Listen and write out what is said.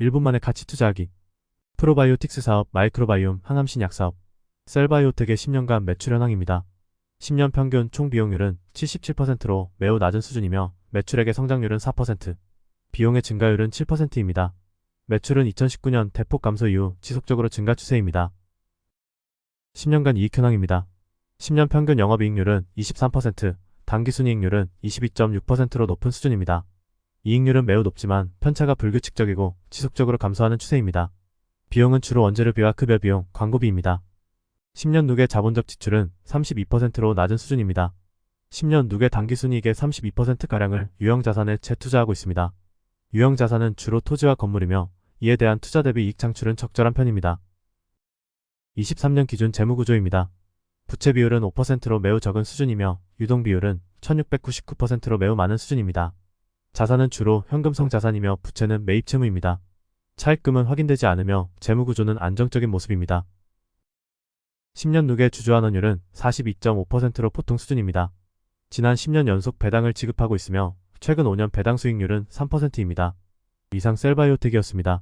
1분 만에 가치 투자하기. 프로바이오틱스 사업, 마이크로바이옴, 항암신 약 사업. 셀바이오텍의 10년간 매출 현황입니다. 10년 평균 총 비용률은 77%로 매우 낮은 수준이며 매출액의 성장률은 4%, 비용의 증가율은 7%입니다. 매출은 2019년 대폭 감소 이후 지속적으로 증가 추세입니다. 10년간 이익 현황입니다. 10년 평균 영업이익률은 23%, 당기순이익률은 22.6%로 높은 수준입니다. 이익률은 매우 높지만 편차가 불규칙적이고 지속적으로 감소하는 추세입니다. 비용은 주로 원재료 비와 급여 비용, 광고비입니다. 10년 누계 자본적 지출은 32%로 낮은 수준입니다. 10년 누계 당기순이익의 32%가량을 유형자산에 재투자하고 있습니다. 유형자산은 주로 토지와 건물이며 이에 대한 투자 대비 이익 창출은 적절한 편입니다. 23년 기준 재무구조입니다. 부채 비율은 5%로 매우 적은 수준이며 유동 비율은 1699%로 매우 많은 수준입니다. 자산은 주로 현금성 자산이며 부채는 매입 채무입니다. 차입금은 확인되지 않으며 재무구조는 안정적인 모습입니다. 10년 누계 주주환원율은 42.5%로 보통 수준입니다. 지난 10년 연속 배당을 지급하고 있으며 최근 5년 배당 수익률은 3%입니다. 이상 셀바이오텍이었습니다.